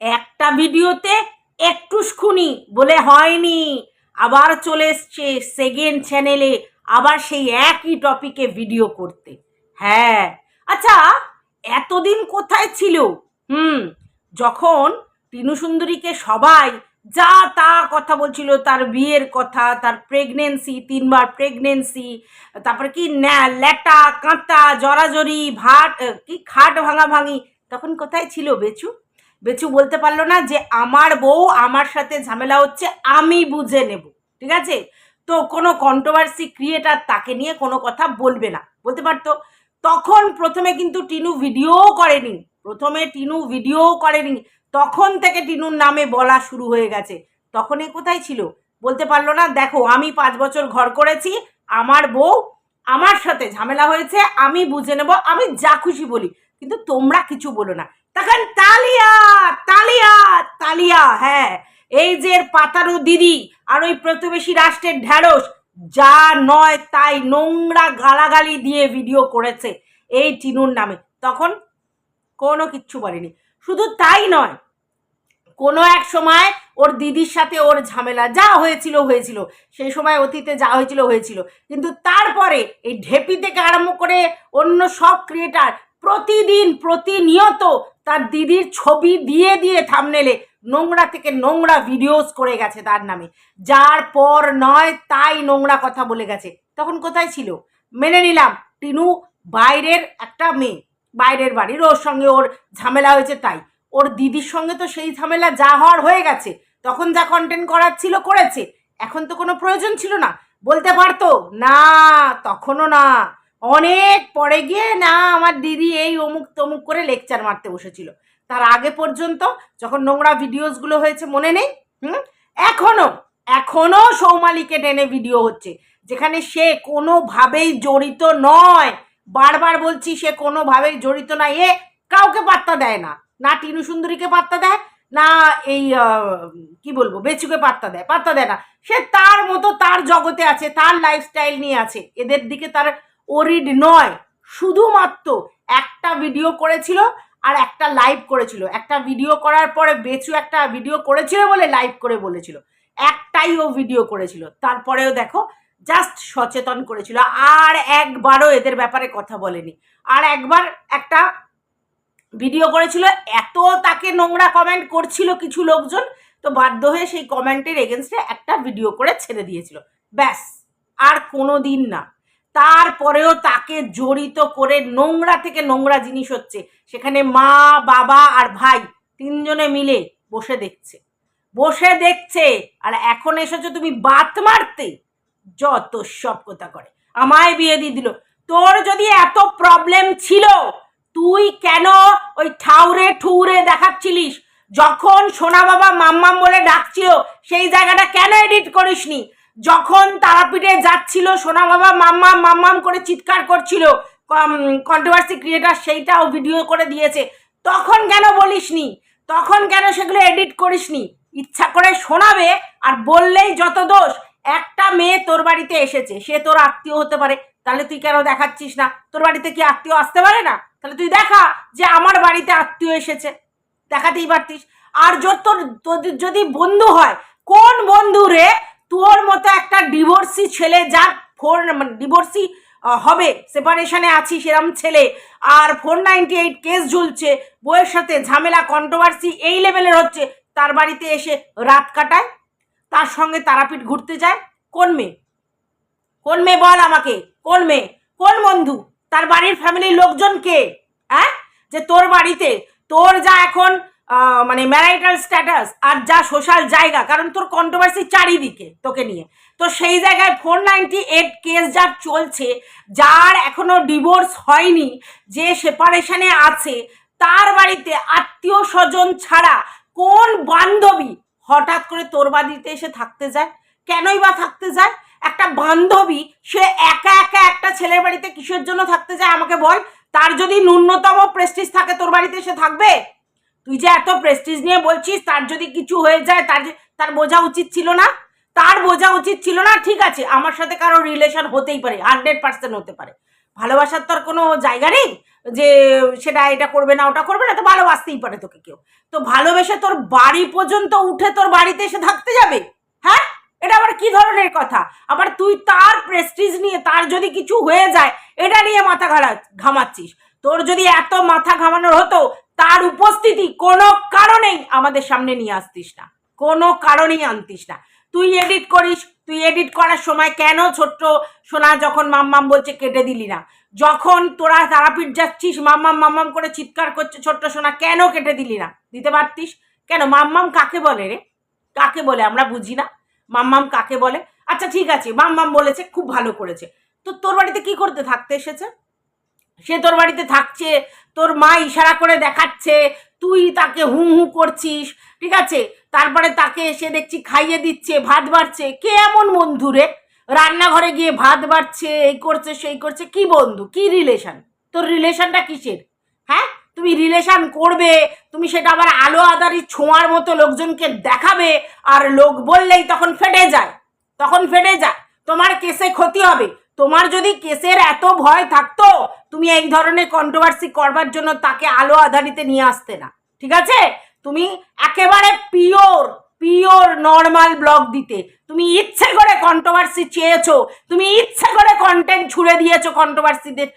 একটা ভিডিওতে একটু একটুসখুনি বলে হয়নি। আবার চলে এসছে সেকেন্ড চ্যানেলে আবার সেই একই টপিকে ভিডিও করতে। হ্যাঁ। আচ্ছা এতদিন কোথায় ছিল? হুম, যখন সুন্দরীকে সবাই যা তা কথা বলছিল, তার বিয়ের কথা, তার প্রেগনেন্সি তিনবার প্রেগনেন্সি তারপরে কি ল্যাটা, কাঁটা, জরাজরি, ভাট, কি খাট ভাঙা ভাঙি তখন কোথায় ছিল বেচু? বেচু বলতে পারল না যে আমার বউ আমার সাথে ঝামেলা হচ্ছে, আমি বুঝে নেব, ঠিক আছে? তো কোনো কন্ট্রোভার্সি ক্রিয়েটার তাকে নিয়ে কোনো কথা বলবে না, বলতে পারতো? তখন প্রথমে কিন্তু টিনু ভিডিও করেনি, প্রথমে টিনু ভিডিও করেনি, তখন থেকে টিনুর নামে বলা শুরু হয়ে গেছে। তখন এ কোথায় ছিল? বলতে পারল না, দেখো, আমি পাঁচ বছর ঘর করেছি, আমার বউ আমার সাথে ঝামেলা হয়েছে, আমি বুঝে নেব, আমি যা খুশি বলি। কিন্তু তোমরা কিছু বলো না। তখন তালিয়া তালিয়া তালিয়া হ্যাঁ। এই যে পাতারু দিদি আর ওই প্রতিবেশী রাষ্ট্রের ঢ্যাঁড়স, যা নয় তাই নোংরা গালাগালি দিয়ে ভিডিও করেছে এই টিনুর নামে। তখন কোনো কিচ্ছু বলেনি। শুধু তাই নয়, কোনো এক সময় ওর দিদির সাথে ওর ঝামেলা, যা হয়েছিল হয়েছিল। সেই সময় অতীতে যা হয়েছিল হয়েছিল। কিন্তু তারপরে এই ঢেপি থেকে আরম্ভ করে অন্য সব ক্রিয়েটার প্রতিদিন, প্রতিনিয়ত তার দিদির ছবি দিয়ে দিয়ে থামনেলে নোংরা থেকে নোংরা ভিডিওস করে গেছে তার নামে। যার পর নয় তাই নোংরা কথা বলে গেছে। তখন কোথায় ছিল? মেনে নিলাম, টিনু বাইরের একটা মেয়ে। বাইরের বাড়ির ওর সঙ্গে ওর ঝামেলা হয়েছে তাই। ওর দিদির সঙ্গে তো সেই ঝামেলা যা হওয়ার হয়ে গেছে। তখন যা কন্টেন্ট করার ছিল করেছে। এখন তো কোনো প্রয়োজন ছিল না। বলতে পারতো, না, তখনও না। অনেক পরে গিয়ে না, আমার দিদি এই অমুক তমুক করে লেকচার মারতে বসেছিল। তার আগে পর্যন্ত যখন নোংরা ভিডিওসগুলো হয়েছে মনে নেই, হুম? এখনও এখনও সৌমালিকে টেনে ভিডিও হচ্ছে, যেখানে সে কোনোভাবেই জড়িত নয়। বারবার বলছি, সে কোনোভাবেই জড়িত নয় এ কাউকে পাত্তা দেয় না। না টিনু সুন্দরীকে পাত্তা দেয়, না এই কি বলব, বেচুকে পাত্তা দেয় পাত্তা দেয় না। সে তার মতো তার জগতে আছে, তার লাইফস্টাইল নিয়ে আছে। এদের দিকে তার ওরিড নয়, শুধুমাত্র একটা ভিডিও করেছিল আর একটা লাইভ করেছিল। একটা ভিডিও করার পরে বেচু একটা ভিডিও করেছিল বলে লাইভ করে বলেছিল। একটাই ও ভিডিও করেছিল। তারপরেও দেখো জাস্ট সচেতন করেছিল। আর একবারও এদের ব্যাপারে কথা বলেনি। আর একবার একটা ভিডিও করেছিল। এত তাকে নোংরা কমেন্ট করছিল কিছু লোকজন, তো বাধ্য হয়ে সেই কমেন্টের এগেনস্টে একটা ভিডিও করে ছেড়ে দিয়েছিল। ব্যাস, আর কোনো দিন না। তারপরেও তাকে জড়িত করে নোংরা থেকে নোংরা জিনিস হচ্ছে। সেখানে মা, বাবা আর ভাই তিনজনে মিলে বসে দেখছে। বসে দেখছে, আর এখন এসেছ তুমি বাত মারতে? যত সব কথা করে। আমায় বিয়ে দিয়ে দিল। তোর যদি এত প্রবলেম ছিল, তুই কেন ওই ঠাউরে ঠুউরে দেখাচ্ছিলিস? যখন সোনা বাবা মাম্মাম বলে ডাকছিল, সেই জায়গাটা কেন এডিট করিসনি? যখন তারাপীঠে যাচ্ছিল, সোনা বাবা মাম্মাম মাম্মাম করে চিৎকার করছিল কন্ট্রোভার্সি ক্রিয়েটার সেইটাও ভিডিও করে দিয়েছে। তখন কেন বলিসনি? তখন কেন সেগুলো এডিট করিসনি? ইচ্ছা করে শোনাবে আর বললেই যত দোষ। একটা মেয়ে তোর বাড়িতে এসেছে, সে তোর আত্মীয় হতে পারে। তাহলে তুই কেন দেখাচ্ছিস না? তোর বাড়িতে কি আত্মীয় আসতে পারে না? তাহলে তুই দেখা যে আমার বাড়িতে আত্মীয় এসেছে। দেখাতেই পারতিস। আর যত, তোর যদি বন্ধু হয়, কোন বন্ধু রে তোর মতো একটা ডিভোর্সি ছেলে যার ফোর মানে ডিভোর্সি হবে সেপারেশনে আছি সেরম ছেলে, আর ফোর নাইনটি এইট কেস ঝুলছে বইয়ের সাথে ঝামেলা কন্ট্রোভার্সি এই লেভেলের হচ্ছে, তার বাড়িতে এসে রাত কাটায়, তার সঙ্গে তারাপীঠ ঘুরতে যায়, কোন মেয়ে? কোন মেয়ে বল আমাকে? কোন মেয়ে? কোন বন্ধু? তার বাড়ির ফ্যামিলির লোকজন কে? হ্যাঁ? যে তোর বাড়িতে, তোর যা এখন মানে ম্যারাইটাল স্ট্যাটাস আর যা সোশ্যাল জায়গা, কারণ তোর কন্ট্রোভার্সি চারিদিকে তোকে নিয়ে। তো সেই জায়গায় ফোর নাইনটি এইট কেস যার চলছে, যার এখনও ডিভোর্স হয়নি, যে সেপারেশনে আছে, তার বাড়িতে আত্মীয় স্বজন ছাড়া কোন বান্ধবী হঠাৎ করে তোর বাড়িতে এসে থাকতে যায়? কেনই বা থাকতে যায়? একটা বান্ধবী, সে একা একা একটা ছেলের বাড়িতে কিসের জন্য থাকতে যায় আমাকে বল? তার যদি ন্যূনতম প্রেস্টিজ থাকে, তোর বাড়িতে এসে থাকবে? তুই যে এত প্রেস্টিজ নিয়ে বলছিস, তার যদি কিছু হয়ে যায়, তার তার বোঝা উচিত ছিল না? তার বোঝা উচিত ছিল না? ঠিক আছে, আমার সাথে কারও রিলেশন হতেই পারে হান্ড্রেড পার্সেন্ট হতে পারে। ভালোবাসার তো আর কোনো জায়গা নেই যে, সেটা এটা করবে না, ওটা করবে না, তো ভালোবাসতেই পারে তোকে কেউ। তো ভালোবেসে তোর বাড়ি পর্যন্ত উঠে তোর বাড়িতে এসে থাকতে যাবে? হ্যাঁ? এটা আবার কি ধরনের কথা? আবার তুই তার প্রেস্টিজ নিয়ে, তার যদি কিছু হয়ে যায়, এটা নিয়ে মাথা ঘামাচ্ছিস। তোর যদি এত মাথা ঘামানোর হতো তার উপস্থিতি কোনো কারণেই আমাদের সামনে নিয়ে আসতিস না। কোনো কারণেই আনতিস না। তুই এডিট করিস, তুই এডিট করার সময় কেন ছোট্ট সোনা যখন মাম্মাম বলছে কেটে দিলি না? যখন তোরা তারাপীঠ যাচ্ছিস মাম্মাম মাম্মাম করে চিৎকার করছে ছোট্ট সোনা, কেন কেটে দিলি না? দিতে পারতিস? কেন? মাম্মাম কাকে বলে রে? কাকে বলে? আমরা বুঝি না। মাম্মাম কাকে বলে? আচ্ছা ঠিক আছে মাম্মাম বলেছে, খুব ভালো করেছে। তো তোর বাড়িতে কি করতে, থাকতে এসেছে? সে তোর বাড়িতে থাকছে, তোর মা ইশারা করে দেখাচ্ছে, তুই তাকে হু হু করছিস, ঠিক আছে? তারপরে তাকে এসে দেখছি খাইয়ে দিচ্ছে, ভাত বাড়ছে। কে এমন বন্ধু রে? রান্নাঘরে গিয়ে ভাত বাড়ছে, এই করছে, সেই করছে, কি বন্ধু? কি রিলেশন তোর রিলেশনটা কিসের? হ্যাঁ? তুমি রিলেশন করবে, তুমি সেটা আবার আলো আদারি ছোঁয়ার মতো লোকজনকে দেখাবে, আর লোক বললেই তখন ফেটে যায়, তখন ফেটে যায়। তোমার কেসে ক্ষতি হবে। তোমার যদি কেসের এত ভয় থাকতো, তুমি এই ধরনের কন্ট্রোভার্সি করবার জন্য তাকে আলো আধারিতে নিয়ে আসতে না। ঠিক আছে? তুমি একেবারে পিওর পিওর নর্মাল ব্লগ দিতে। তুমি ইচ্ছে করে কন্ট্রোভার্সি চেয়েছো, তুমি ইচ্ছে করে কন্টেন্ট ছুড়ে দিয়েছ কন্ট্রোভার্সিদের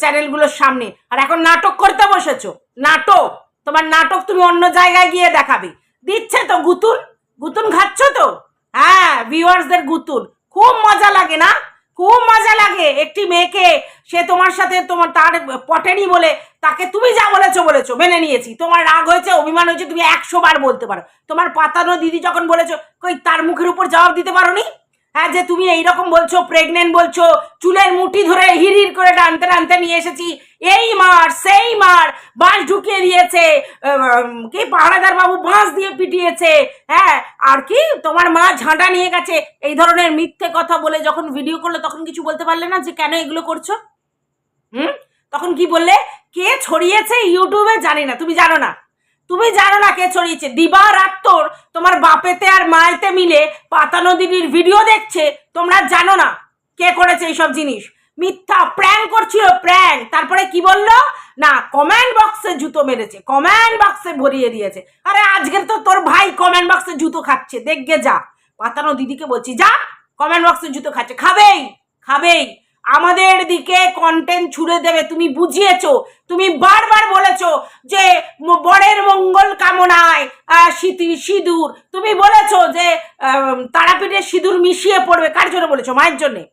চ্যানেলগুলোর সামনে। আর এখন নাটক করতে বসেছো। নাটক। তোমার নাটক তুমি অন্য জায়গায় গিয়ে দেখাবে। দিচ্ছে তো গুতুন। গুতুন খাচ্ছ তো? হ্যাঁ ভিউয়ার্সদের গুতুন। খুব মজা লাগে না? খুব মজা লাগে একটি মেয়েকে। সে তোমার সাথে তোমার তার পটেনি বলে, তাকে তুমি যা বলেছ বলেছ, মেনে নিয়েছি। তোমার রাগ হয়েছে, অভিমান হয়েছে, তুমি একশো বার বলতে পারো। তোমার পাতানো দিদি যখন বলেছ, কই, তার মুখের উপর জবাব দিতে পারো নি হ্যাঁ যে তুমি এইরকম বলছো প্রেগনেন্ট বলছো, চুলের মুঠি ধরে হির করে টানতে টানতে নিয়ে এসেছি। এই মার, সেই মার, বাঁশ ঢুকিয়ে দিয়েছে কি পাহাড়াদার বাবু বাঁশ দিয়ে পিটিয়েছে। হ্যাঁ আর কি, তোমার মা ঝাঁটা নিয়ে গেছে। এই ধরনের মিথ্যে কথা বলে যখন ভিডিও করল, তখন কিছু বলতে পারলে না যে কেন এগুলো করছ? হুম? তখন কি বললে? কে ছড়িয়েছে ইউটিউবে? জানি না, তুমি জানো না। তুমি জানো না কে ছড়িয়েছে। দিবা রাত তোর, তোমার বাপেতে আর মায়েতে মিলে পাতানো দিদির ভিডিও দেখছে, তোমরা জানো না কে করেছে এইসব জিনিস। মিথ্যা প্র্যাং করছিল, প্র্যাং। তারপরে কি বলল? না কমেন্ট বক্সে জুতো মেরেছে কমেন্ট বক্সে ভরিয়ে দিয়েছে। আরে আজকের তো তোর ভাই কমেন্ট বক্সে জুতো খাচ্ছে, দেখবে যা। পাতানো দিদিকে বলছি, যা কমেন্ট বক্সে জুতো খাচ্ছে, খাবেই খাবেই। আমাদের দিকে কন্টেন্ট ছুড়ে দেবে। তুমি বুঝিয়েছো, তুমি বারবার বলেছ যে বরের মঙ্গল কামনায় সিতি- সিঁদুর। তুমি বলেছ যে তারাপীঠে সিঁদুর মিশিয়ে পড়বে। কার জন্য বলেছ? মায়ের জন্যে।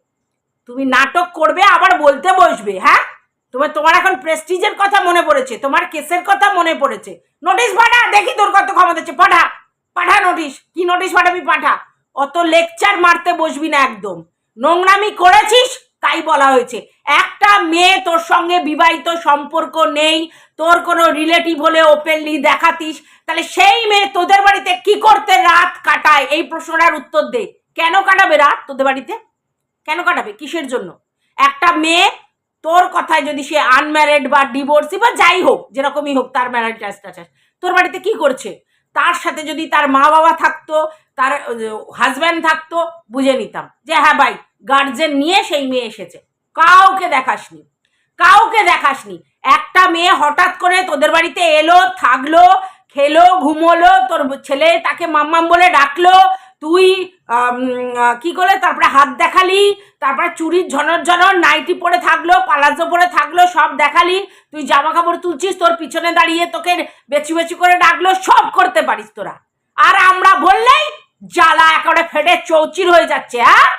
তুমি নাটক করবে, আবার বলতে বসবে হ্যাঁ? তোমার তোমার এখন প্রেস্টিজের কথা মনে পড়েছে, তোমার কেসের কথা মনে পড়েছে। নোটিশ পাঠা, দেখি তোর কত ক্ষমতা হচ্ছে পাঠা। পাঠা নোটিশ কি নোটিশ পাঠাবি পাঠা। অত লেকচার মারতে বসবি না একদম। নোংরামি করেছিস? তাই বলা হয়েছে। একটা মেয়ে তোর সঙ্গে বিবাহিত সম্পর্ক নেই, তোর কোনো রিলেটিভ হলে ওপেনলি দেখাতিস, তাহলে সেই মেয়ে তোদের বাড়িতে কি করতে রাত কাটায়? এই প্রশ্নটার উত্তর দে। কেন কাটাবে রাত তোদের বাড়িতে? কেন কাটাবে? কিসের জন্য? একটা মেয়ে তোর কথায় যদি সে আনম্যারিড বা ডিভোর্সি বা যাই হোক, যেরকমই হোক, তার ম্যারিড স্ট্যাটাস তোর বাড়িতে কি করছে? তার সাথে যদি তার মা বাবা থাকতো, তার হাজব্যান্ড থাকতো, বুঝে নিতাম। যে হ্যাঁ ভাই গার্জেন নিয়ে সেই মেয়ে এসেছে। কাউকে দেখাসনি। কাউকে দেখাসনি। একটা মেয়ে হঠাৎ করে তোদের বাড়িতে এলো, থাকল, খেলো, ঘুমোলো, তোর ছেলে তাকে মাম্মাম বলে ডাকলো, তুই কি করলে? তারপরে হাত দেখালি, তারপরে চুরির ঝনর ঝনর, নাইটি পরে থাকল, পালাজো পরে থাকল, সব দেখালি, তুই জামা কাপড় তুলছিস, তোর পিছনে দাঁড়িয়ে তোকে বেচি বেচি করে ডাকলো, সব করতে পারিস তোরা। আর আমরা বললেই জ্বালা একেবারে ফেটে চৌচির হয়ে যাচ্ছে হ্যাঁ?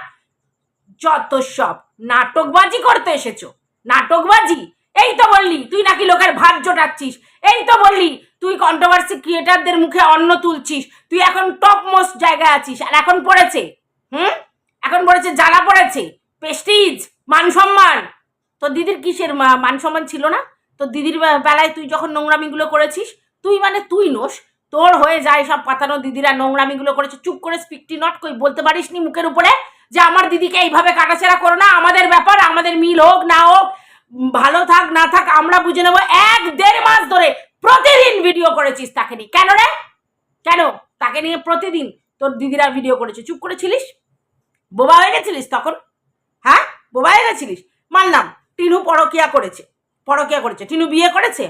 যত সব নাটকবাজি করতে এসেছ। নাটকবাজি? এই তো বললি, তুই নাকি লোকের ভাত জোটাচ্ছিস এই তো বললি, তুই কন্ট্রোভার্সি ক্রিয়েটারদের মুখে অন্ন তুলছিস। তুই এখন টপ মোস্ট জায়গায় আছিস, আর এখন পড়েছে, হুম? এখন পড়েছে, জ্বালা পড়েছে। পেস্টিজ মান সম্মান তোর দিদির কিসের মান সম্মান ছিল না? তোর দিদির বেলায় তুই যখন নোংরামিগুলো করেছিস, তুই মানে তুই নোস। তোর হয়ে যায় সব পাতানো দিদিরা নোংরামিগুলো করেছে। চুপ করে স্পিকটি নট কই, বলতে পারিস নি মুখের উপরে? যে আমার দিদিকে এইভাবে কাটাছেড়া করো না, আমাদের ব্যাপার, আমাদের মিল হোক, না হোক, ভালো থাক, না থাক, আমরা বুঝে নেব। এক দেড় মাস ধরে প্রতিদিন ভিডিও করেছিস তাকে নিয়ে। কেন রে? কেন? তাকে নিয়ে প্রতিদিন তোর দিদিরা ভিডিও করেছে। চুপ করেছিলিস বোবা হয়ে গেছিলিস তখন? হ্যাঁ? বোবা হয়ে গেছিলিস? মানলাম। টিনু পরকিয়া করেছে। পরকিয়া করেছে। টিনু বিয়ে করেছে?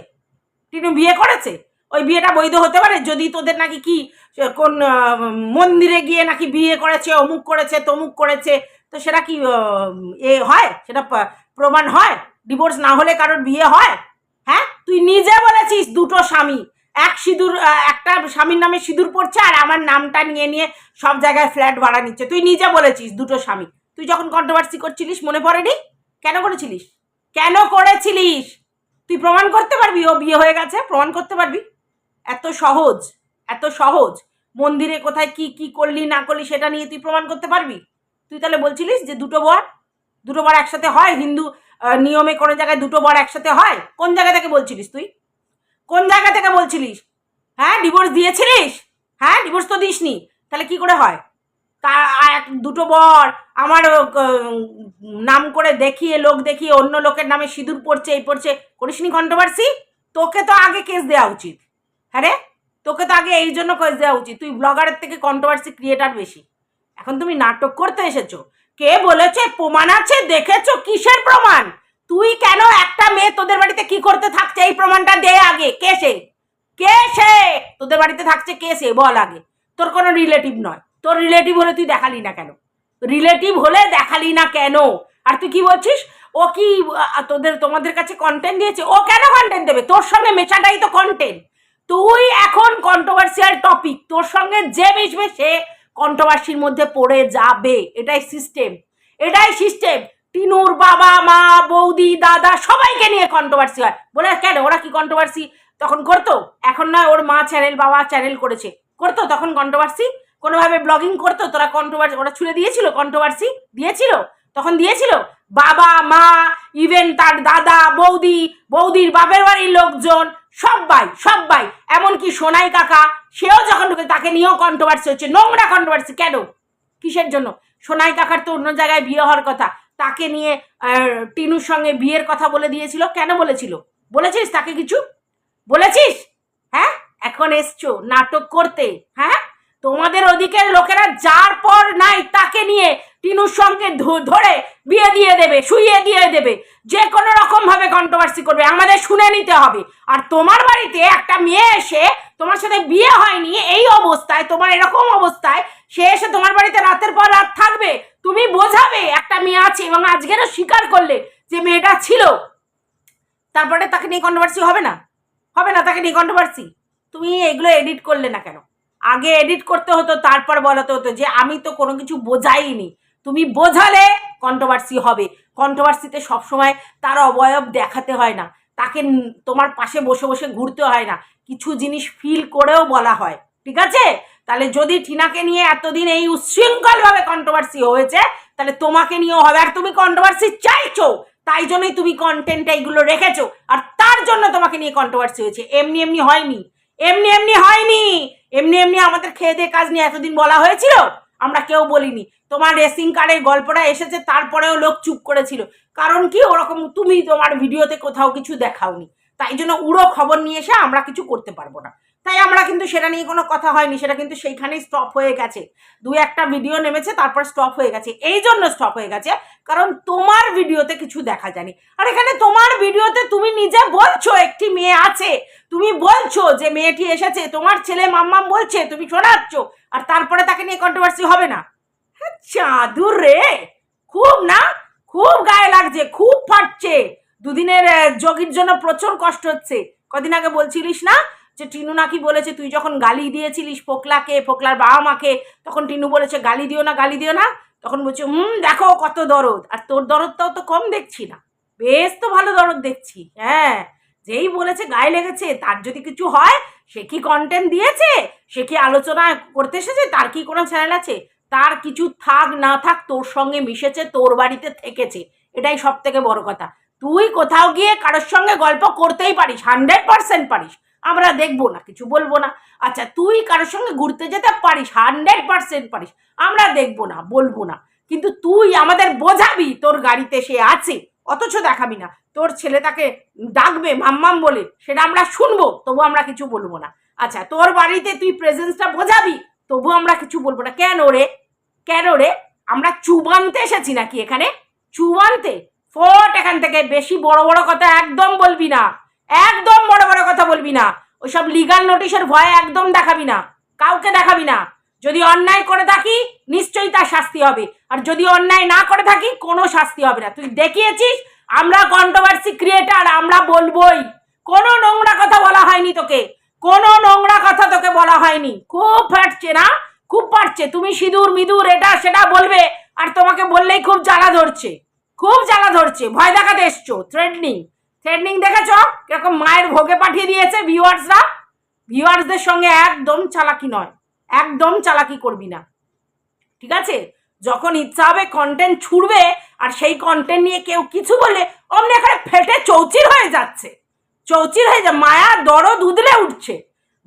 টিনু বিয়ে করেছে? ওই বিয়েটা বৈধ হতে পারে? যদি তোদের নাকি কি, কোন মন্দিরে গিয়ে নাকি বিয়ে করেছে, অমুক করেছে, তমুক করেছে, তো সেটা কি এ হয়? সেটা প্রমাণ হয়? ডিভোর্স না হলে কারোর বিয়ে হয়? হ্যাঁ? তুই নিজে বলেছিস দুটো স্বামী। এক সিঁদুর একটা স্বামীর নামে সিঁদুর পড়ছে আর আমার নামটা নিয়ে নিয়ে সব জায়গায় ফ্ল্যাট ভাড়া নিচ্ছে। তুই নিজে বলেছিস দুটো স্বামী। তুই যখন কন্ট্রোভার্সি করছিলিস, মনে পড়েনি? কেন করেছিলিস? কেন করেছিলিস? তুই প্রমাণ করতে পারবি? ও বিয়ে হয়ে গেছে, প্রমাণ করতে পারবি? এত সহজ এত সহজ। মন্দিরে কোথায় কি কি করলি, না করলি, সেটা নিয়ে তুই প্রমাণ করতে পারবি? তুই তাহলে বলছিলিস যে দুটো বর দুটো বর একসাথে হয়? হিন্দু নিয়মে কোনো জায়গায় দুটো বর একসাথে হয়? কোন জায়গা থেকে বলছিলিস তুই? কোন জায়গা থেকে বলছিলিস? হ্যাঁ ডিভোর্স দিয়েছিলিস? হ্যাঁ ডিভোর্স তো দিসনি। তাহলে কি করে হয়? তা এক, দুটো বর আমার নাম করে দেখিয়ে, লোক দেখিয়ে অন্য লোকের নামে সিঁদুর পড়ছে, এই পড়ছে, করিসনি কন্ট্রোভার্সি তোকে তো আগে কেস দেওয়া উচিত। হ্যাঁ রে? তোকে তো আগে এই জন্য কেস দেওয়া উচিত। তুই ব্লগারের থেকে কন্ট্রোভার্সি ক্রিয়েটার বেশি। এখন তুমি নাটক করতে এসেছ। কে বলেছে? প্রমাণ আছে? দেখেছ? কিসের প্রমাণ? তুই কেন একটা মেয়ে তোদের বাড়িতে কি করতে থাকছে? এই প্রমাণটা দে আগে। কে সে? কে সে? তোদের বাড়িতে থাকছে কে সে? বল আগে। তোর কোনো রিলেটিভ নয়। তোর রিলেটিভ হলে তুই দেখালি না কেন? রিলেটিভ হলে দেখালি না কেন? আর তুই কি বলছিস? ও কি তোদের, তোমাদের কাছে কন্টেন্ট দিয়েছে? ও কেন কন্টেন্ট দেবে? তোর সঙ্গে মেশাটাই তো কন্টেন্ট তুই এখন কন্ট্রোভার্সিয়াল টপিক তোর সঙ্গে যে মিশবে, সে কন্ট্রোভার্সির মধ্যে পড়ে যাবে। এটাই সিস্টেম এটাই সিস্টেম টিনুর বাবা, মা, বৌদি, দাদা সবাইকে নিয়ে কন্ট্রোভার্সি হয়। বলে কেন? ওরা কি কন্ট্রোভার্সি তখন করতো? এখন নয়, ওর মা চ্যানেল বাবা চ্যানেল করেছে। করতো তখন কন্ট্রোভার্সি কোনোভাবে ব্লগিং করতো? তোরা কন্ট্রোভার্সি ওরা ছুড়ে দিয়েছিল? কন্ট্রোভার্সি দিয়েছিল? তখন দিয়েছিল? বাবা, মা ইভেন তার দাদা, বৌদি, বৌদির বাপের বাড়ির লোকজন সবাই সবাই এমনকি সোনাই কাকা, সেও যখন ঢুকে, তাকে নিয়েও কন্ট্রোভার্সি হচ্ছে। নোংরা কন্ট্রোভার্সি কেন? কিসের জন্য? সোনাই কাকার তো অন্য জায়গায় বিয়ে হওয়ার কথা। তাকে নিয়ে টিনুর সঙ্গে বিয়ের কথা বলে দিয়েছিল। কেন বলেছিল? বলেছিস তাকে কিছু? বলেছিস? হ্যাঁ? এখন এসছো নাটক করতে হ্যাঁ? তোমাদের ওদিকের লোকেরা যার পর নাই তাকে নিয়ে টিনুর সঙ্গে ধরে বিয়ে দিয়ে দেবে, শুইয়ে দিয়ে দেবে। যে কোনো রকম ভাবে কন্ট্রোভার্সি করবে। আমাদের শুনে নিতে হবে। আর তোমার বাড়িতে একটা মেয়ে এসে তোমার সাথে বিয়ে হয়নি, এই অবস্থায়, তোমার এরকম অবস্থায়, সে এসে তোমার বাড়িতে রাতের পর রাত থাকবে। তুমি বোঝাবে একটা মেয়ে আছে এবং আজকেরও স্বীকার করলে যে মেয়েটা ছিল। তারপরে তাকে নিয়ে কন্ট্রোভার্সি হবে না? হবে না তাকে নিয়ে কন্ট্রোভার্সি তুমি এগুলো এডিট করলে না কেন? আগে এডিট করতে হতো, তারপর বলাতে হতো যে আমি তো কোনো কিছু বোঝাইনি। তুমি বোঝালে কন্ট্রোভার্সি হবে। কন্ট্রোভার্সিতে সবসময় তার অবয়ব দেখাতে হয় না। তাকে তোমার পাশে বসে বসে ঘুরতে হয় না। কিছু জিনিস ফিল করেও বলা হয়। ঠিক আছে? তাহলে যদি টিনাকে নিয়ে এতদিন এই উচ্ছৃঙ্খলভাবে কন্ট্রোভার্সি হয়েছে, তাহলে তোমাকে নিয়েও হবে। আর তুমি কন্ট্রোভার্সি চাইছো, তাই জন্যই তুমি কন্টেন্ট এইগুলো রেখেছো। আর তার জন্য তোমাকে নিয়ে কন্ট্রোভার্সি হয়েছে। এমনি এমনি হয়নি। এমনি এমনি হয়নি। এমনি এমনি আমাদের খেয়ে দিয়ে কাজ নিয়ে এতদিন বলা হয়েছিল? আমরা কেউ বলিনি। তোমার রেসিং কারের গল্পটা এসেছে, তারপরেও লোক চুপ করেছিল। কারণ কি, ওরকম তুমি তোমার ভিডিওতে কোথাও কিছু দেখাওনি। তাই জন্য উড়ো খবর নিয়ে এসে আমরা কিছু করতে পারব না। তাই আমরা কিন্তু সেটা নিয়ে কোনো কথা হয়নি, সেটা কিন্তু সেইখানেই স্টপ হয়ে গেছে। দু একটা ভিডিও নেমেছে, তারপর স্টপ হয়ে গেছে। এই জন্য স্টপ হয়ে গেছে, কারণ তোমার ভিডিওতে কিছু দেখা যায়নি। আর এখানে তোমার ভিডিওতে তুমি নিজে বলছো, একটি মেয়ে আছে। তুমি বলছো যে মেয়েটি এসেছে, তোমার ছেলে মাম্মাম বলছে, তুমি শোনাচ্ছ। আর তারপরে তাকে নিয়ে কন্ট্রোভার্সি হবে না। চাদুর রে! খুব না? খুব গায়ে লাগছে, খুব ফাটছে। দুদিনের যোগীর জন্য প্রচুর কষ্ট হচ্ছে। কদিন আগে বলছিলিস না যে টিনু নাকি বলেছে, তুই যখন গালি দিয়েছিলিস ফোকলাকে, ফোকলার বাবা মাকে তখন টিনু বলেছে, গালি দিও না, গালি দিও না। তখন বলছে, হুম, দেখো কত দরদ। আর তোর দরদটাও তো কম দেখছি না। বেশ তো ভালো দরদ দেখছি হ্যাঁ। যেই বলেছে, গায়ে লেগেছে, তার যদি কিছু হয় সে কি কন্টেন্ট দিয়েছে? সে কি আলোচনা করতে এসেছে? তার কি কোনো চ্যানেল আছে? তার কিছু থাক না থাক তোর সঙ্গে মিশেছে, তোর বাড়িতে থেকেছে। এটাই সব থেকে বড় কথা। তুই কোথাও গিয়ে কারোর সঙ্গে গল্প করতেই পারিস হান্ড্রেড পার্সেন্ট পারিস। আমরা দেখব না, কিছু বলব না। আচ্ছা তুই কারোর সঙ্গে ঘুরতে যেতে পারিস হান্ড্রেড পার্সেন্ট পারিস। আমরা দেখব না, বলব না। কিন্তু তুই আমাদের বোঝাবি তোর গাড়িতে সে আছে। অথচ দেখাবি না। তোর ছেলে তাকে ডাকবে মাম্মাম বলে, সেটা আমরা শুনব, তবু আমরা কিছু বলব না। আচ্ছা তোর বাড়িতে তুই প্রেজেন্সটা বোঝাবি, তবু আমরা কিছু বলব না। কেন রে? কেন রে? আমরা চুবানতে এসেছি নাকি এখানে? চুবানতে? ফোট এখান থেকে। বেশি বড় বড় কথা একদম বলবি না। একদম বড় বড় কথা বলবি না। ওইসব লিগাল নোটিশের ভয়ে একদম দেখাবি না। কাউকে দেখাবি না। যদি অন্যায় করে থাকি, নিশ্চয়ই তার শাস্তি হবে। আর যদি অন্যায় না করে থাকি, কোনো শাস্তি হবে না। তুই দেখিয়েছিস, আমরা কন্ট্রোভার্সি ক্রিয়েটার আমরা বলবোই। কোনো নোংরা কথা বলা হয়নি তোকে। কোনো নোংরা কথা তোকে বলা হয়নি। খুব ফাটছে না? খুব পারছে তুমি সিঁদুর, মিদুর, এটা, সেটা বলবে, আর তোমাকে বললেই খুব জ্বালা ধরছে। খুব জ্বালা ধরছে। ভয় দেখাতে এসছো। থ্রেডনিং থ্রেডনিং দেখেছ? কীরকম মায়ের ভোগে পাঠিয়ে দিয়েছে ভিউয়ার্সরা ভিউয়ার্সদের সঙ্গে একদম চালাকি নয়। একদম চালাকি করবি না। ঠিক আছে? যখন ইচ্ছা হবে কন্টেন্ট ছুড়বে, আর সেই কন্টেন্ট নিয়ে কেউ কিছু বলে অমনি এখানে ফেটে চৌচির হয়ে যাচ্ছে। চৌচির হয়ে যা, মায়া, দরদ উদলে উঠছে।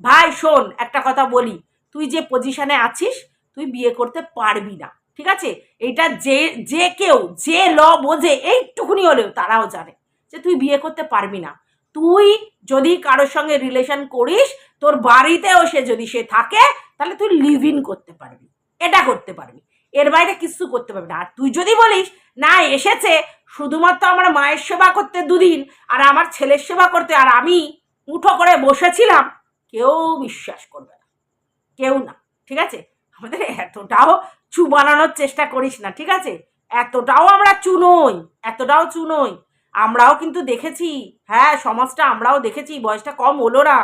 ভাই, শোন, একটা কথা বলি। তুই যে পজিশনে আছিস, তুই বিয়ে করতে পারবি না, ঠিক আছে? এটা যে যে কেউ, যে ল বোঝে, এইটুকুনি হলেও তারাও জানে যে তুই বিয়ে করতে পারবি না। তুই যদি কারোর সঙ্গে রিলেশন করিস, তোর বাড়িতেও সে যদি সে থাকে, তাহলে তুই লিভ ইন করতে পারবি। এটা করতে পারবি। এর বাইরে কিছু করতে পারবি না। আর তুই যদি বলিস, না, এসেছে, শুধুমাত্র আমার মায়ের সেবা করতে দুদিন, আর আমার ছেলের সেবা করতে, আর আমি উঠো করে বসেছিলাম, কেউ বিশ্বাস করবে না। কেউ না, ঠিক আছে? আমাদের এতটাও চু বানানোর চেষ্টা করিস না, ঠিক আছে? এতটাও আমরা চুনোই এতটাও চুনোই আমরাও কিন্তু দেখেছি হ্যাঁ সমাজটা আমরাও দেখেছি, বয়সটা কম হলো না।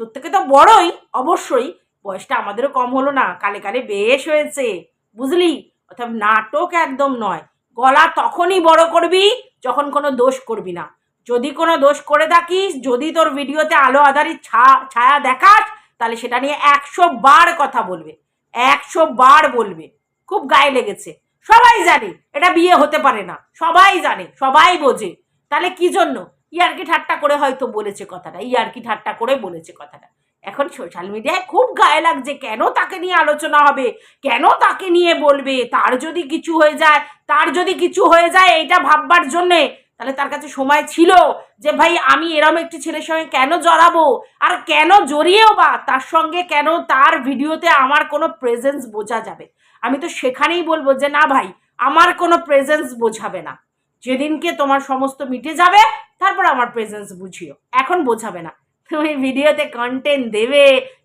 তোর থেকে তো বড়ই, অবশ্যই। বয়সটা আমাদেরও কম হলো না, কালে কালে বেশ হয়েছে। বুঝলি? অর্থাৎ নাটক একদম নয়। গলা তখনই বড় করবি যখন কোনো দোষ করবি না। যদি কোনো দোষ করে থাকিস, যদি তোর ভিডিওতে আলো আধারির ছা, ছায়া দেখাস, তাহলে সেটা নিয়ে একশো বার কথা বলবে। একশো বার বলবে। খুব গায়ে লেগেছে। সবাই জানে, এটা বিয়ে হতে পারে না। সবাই জানে, সবাই বোঝে। তাহলে কি জন্য? ইয়ার্কি ঠাট্টা করে হয়তো বলেছে কথাটা, ইয়ার্কি ঠাট্টা করে বলেছে কথাটা। এখন সোশ্যাল মিডিয়ায় খুব গায়ে লাগছে, কেন তাকে নিয়ে আলোচনা হবে? কেন তাকে নিয়ে বলবে? তার যদি কিছু হয়ে যায়, তার যদি কিছু হয়ে যায়, এইটা ভাববার জন্যে। তাহলে তার কাছে সময় ছিল যে, ভাই, আমি এরম একটি ছেলের সঙ্গে কেন জড়াবো? আর কেন জড়িয়েও বা? তার সঙ্গে কেন তার ভিডিওতে আমার কোনো প্রেজেন্স বোঝা যাবে? আমি তো সেখানেই বলব যে, না ভাই, আমার কোনো প্রেজেন্স বোঝাবে না। যেদিনকে তোমার সমস্ত মিটে যাবে, তারপর আমার প্রেজেন্স বুঝিও। এখন বোঝাবে না। তুমি ভিডিওতে কন্টেন্ট দেবে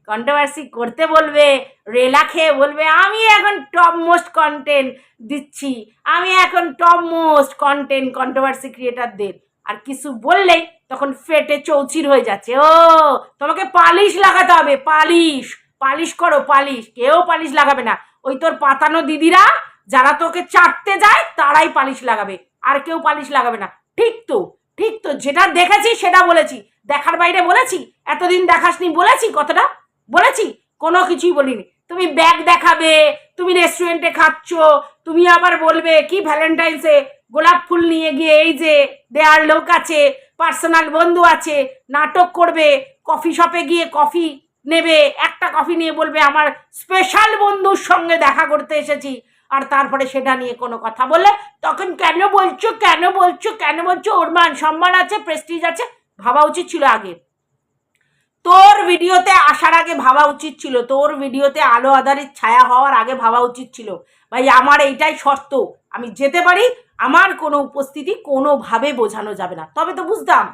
কন্ট্রোভার্সি করতে বলবে, রেলা খেয়ে বলবে, আমি এখন টপ মোস্ট কন্টেন্ট দিচ্ছি, আমি এখন টপ মোস্ট কন্টেন্ট কন্ট্রোভার্সি ক্রিয়েটারদের আর কিছু বললেই তখন ফেটে চৌচির হয়ে যাচ্ছে, ও, তোমাকে পালিশ লাগাতে হবে, পালিশ পালিশ করো, পালিশ, কেউ পালিশ লাগাবে না। ওই তোর পাতানো দিদিরা, যারা তোকে চাটতে যায়, তারাই পালিশ লাগাবে, আর কেউ পালিশ লাগাবে না। ঠিক তো ঠিক তো, যেটা দেখেছি সেটা বলেছি। দেখার বাইরে বলেছি? এতদিন দেখাসনি, বলেছি কতটা বলেছি? কোনো কিছুই বলিনি। তুমি ব্যাগ দেখাবে, তুমি রেস্টুরেন্টে খাচ্ছ, তুমি আবার বলবে, কি ভ্যালেন্টাইন্সে গোলাপ ফুল নিয়ে গিয়ে এই যে দেয়ার লোক আছে পার্সোনাল বন্ধু আছে, নাটক করবে কফি শপে গিয়ে কফি নেবে, একটা কফি নিয়ে বলবে, আমার স্পেশাল বন্ধুর সঙ্গে দেখা করতে এসেছি। আর তারপরে সেটা নিয়ে কোনো কথা বললে, তখন কেন বলছো কেন বলছো কেন বলছো? ওর মান সম্মান আছে প্রেস্টিজ আছে ভাবা উচিত ছিল আগে। তোর ভিডিওতে আসার আগে ভাবা উচিত ছিল। তোর ভিডিওতে আলো আধারের ছায়া হওয়ার আগে ভাবা উচিত ছিল। ভাই, আমার এইটাই শর্ত। আমি যেতে পারি, আমার কোনো উপস্থিতি কোনোভাবে বোঝানো যাবে না। তবে তো বুঝতাম।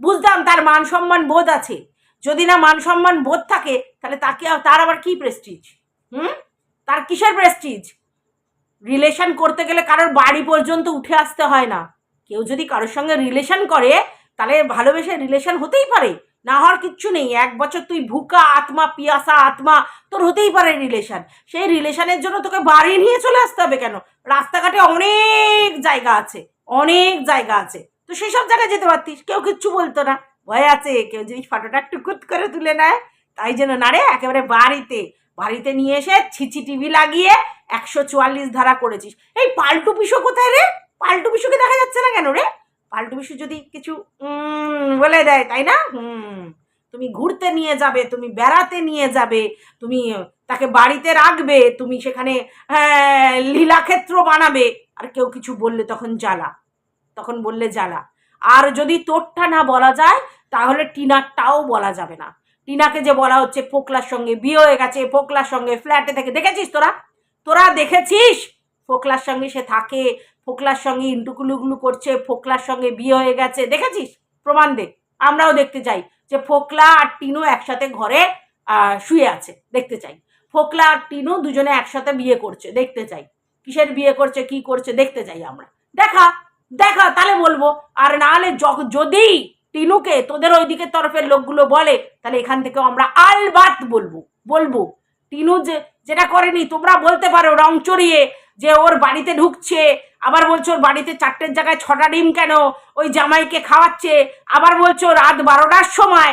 বুঝতাম তার মান সম্মান বোধ আছে। যদি না মান সম্মান বোধ থাকে, তাহলে তাকে তার আবার কি প্রেস্টিজ হুম? তার কিসের প্রেস্টিজ রিলেশন করতে গেলে কারোর বাড়ি পর্যন্ত উঠে আসতে হয় না। কেউ যদি কারোর সঙ্গে রিলেশন করে তাহলে ভালোবেসে রিলেশন হতেই পারে। না হওয়ার কিচ্ছু নেই। এক বছর তুই ভুকা আত্মা, পিয়াসা আত্মা, তোর হতেই পারে রিলেশন সেই রিলেশনের জন্য তোকে বাড়ি নিয়ে চলে আসতে হবে কেন? রাস্তাঘাটে অনেক জায়গা আছে, অনেক জায়গা আছে। তো সেসব জায়গায় যেতে পারতিস। কেউ কিচ্ছু বলতো না। ভয় আছে, কেউ যদি ফটোটা টুকুত করে তুলে নেয়। তাই জন্য না রে, একেবারে বাড়িতে বাড়িতে নিয়ে এসে ছিচি টিভি লাগিয়ে একশো চুয়াল্লিশ ধারা করেছিস। এই পাল্টু পিসো কোথায় রে? পাল্টু পিসুকে দেখা যাচ্ছে না কেন রে? পাল্টু পিসু যদি কিছু বলে দেয় তাই না? হুম তুমি ঘুরতে নিয়ে যাবে তুমি বেড়াতে নিয়ে যাবে তুমি তাকে বাড়িতে রাখবে তুমি সেখানে হ্যাঁ, লীলাক্ষেত্র বানাবে। আর কেউ কিছু বললে তখন জ্বালা তখন বললে জ্বালা। আর যদি তোরটা না বলা যায় তাহলে টিনারটাও বলা যাবে না। টিনাকে যে বলা হচ্ছে ফোকলার সঙ্গে বিয়ে হয়ে গেছে ফোকলার সঙ্গে ফ্ল্যাটে থেকে দেখেছিস তোরা? তোরা দেখেছিস? ফোকলার সঙ্গে সে থাকে ফোকলার সঙ্গে ইন্টুকুলুগুলু করছে, ফোকলার সঙ্গে বিয়ে হয়ে গেছে। দেখেছিস? প্রমাণ দে। আমরাও দেখতে চাই যে ফোকলা আর টিনু একসাথে ঘরে শুয়ে আছে। দেখতে চাই। ফোকলা আর টিনু দুজনে একসাথে বিয়ে করছে। দেখতে চাই। কিসের বিয়ে করছে, কি করছে, দেখতে চাই আমরা। দেখা দেখা, তাহলে বলব। আর নাহলে য- যদি টিনুকে তোদের ওই দিকের তরফের লোকগুলো বলে, তাহলে এখান থেকে আমরা আলবাত বলব। বলব। টিনু যে যেটা করেনি, তোমরা বলতে পারো রং চড়িয়ে যে ওর বাড়িতে ঢুকছে, আবার বলছো ওর বাড়িতে চারটের জায়গায় ছটা ডিম কেন? ওই জামাইকে খাওয়াচ্ছে। আবার বলছো রাত বারোটার সময়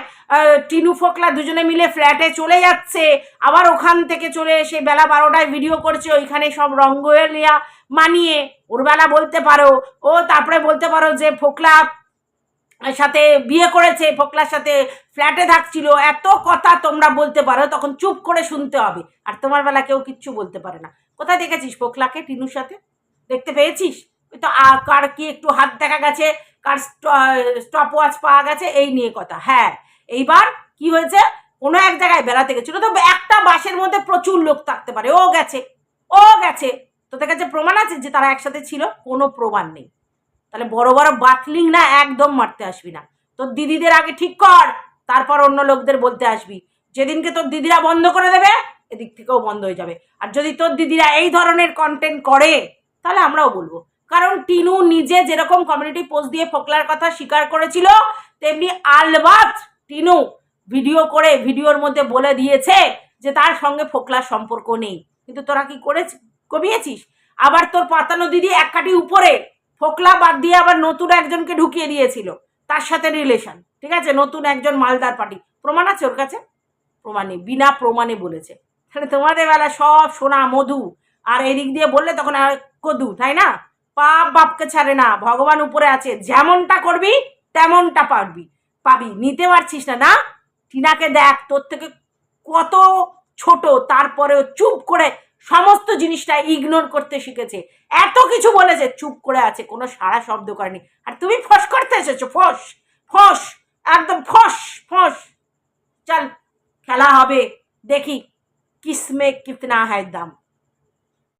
টিনু ফোকলা দুজনে মিলে ফ্ল্যাটে চলে যাচ্ছে। আবার ওখান থেকে চলে এসে বেলা বারোটায় ভিডিও করছে, ওইখানে সব রঙ্গলিয়া মানিয়ে। ওর বেলা বলতে পারো। ও তারপরে বলতে পারো যে ফোকলা সাথে বিয়ে করেছে, ফোকলার সাথে ফ্ল্যাটে থাকছিল। এত কথা তোমরা বলতে পারো, তখন চুপ করে শুনতে হবে। আর তোমার বেলা কেউ কিচ্ছু বলতে পারে না। কোথায় দেখেছিস পোখলাকে টিনুর সাথে? দেখতে পেয়েছিস? ওই তো কার কি একটু হাত দেখা গেছে, কার স্টপ ওয়াচ পাওয়া গেছে, এই নিয়ে কথা। হ্যাঁ এইবার কি হয়েছে? কোনো এক জায়গায় বেড়াতে গেছিল, তো একটা বাসের মধ্যে প্রচুর লোক থাকতে পারে। ও গেছে ও গেছে। তোদের কাছে প্রমাণ আছে যে তারা একসাথে ছিল? কোনো প্রমাণ নেই। তাহলে বড় বড় বাতলিং না একদম মারতে আসবি না। তোর দিদিদের আগে ঠিক কর, তারপর অন্য লোকদের বলতে আসবি। যেদিনকে তোর দিদিরা বন্ধ করে দেবে এদিক থেকেও বন্ধ হয়ে যাবে। আর যদি তোর দিদিরা এই ধরনের কন্টেন্ট করে, তাহলে আমরাও বলব। কারণ টিনু নিজে যেরকম কমিউনিটি পোস্ট দিয়ে ফোকলার কথা স্বীকার করেছিল, তেমনি আলবাত টিনু ভিডিও করে ভিডিওর মধ্যে বলে দিয়েছে যে তার সঙ্গে ফোকলার সম্পর্ক নেই। কিন্তু তোরা কি করেছিস কমিয়েছিস? আবার তোর পাতানো দিদি এক কাটি উপরে ফোকলা বাদ দিয়ে আবার নতুন একজনকে ঢুকিয়ে দিয়েছিল। তার সাথে রিলেশন ঠিক আছে? নতুন একজন মালদার পার্টি প্রমাণ আছে ওর কাছে? প্রমাণে বিনা প্রমাণে বলেছে। তাহলে তোমাদের বেলা সব সোনা, মধু আর এদিক দিয়ে বললে তখন আর কদু, তাই না? পাপ বাপকে ছাড়ে না, ভগবান উপরে আছে, যেমনটা করবি, তেমনটা পারবি। পাবি, নিতে পারছিস না না? টিনাকে দেখ, তোর থেকে কত ছোট, তারপরেও চুপ করে সমস্ত জিনিসটা ইগনোর করতে শিখেছে। এত কিছু বলেছে, চুপ করে আছে, কোনো সারা শব্দ করেনি। আর তুমি ফস করতে এসেছ, ফস ফস, একদম ফস ফস। চল, খেলা হবে, দেখি किसमें कितना है दम?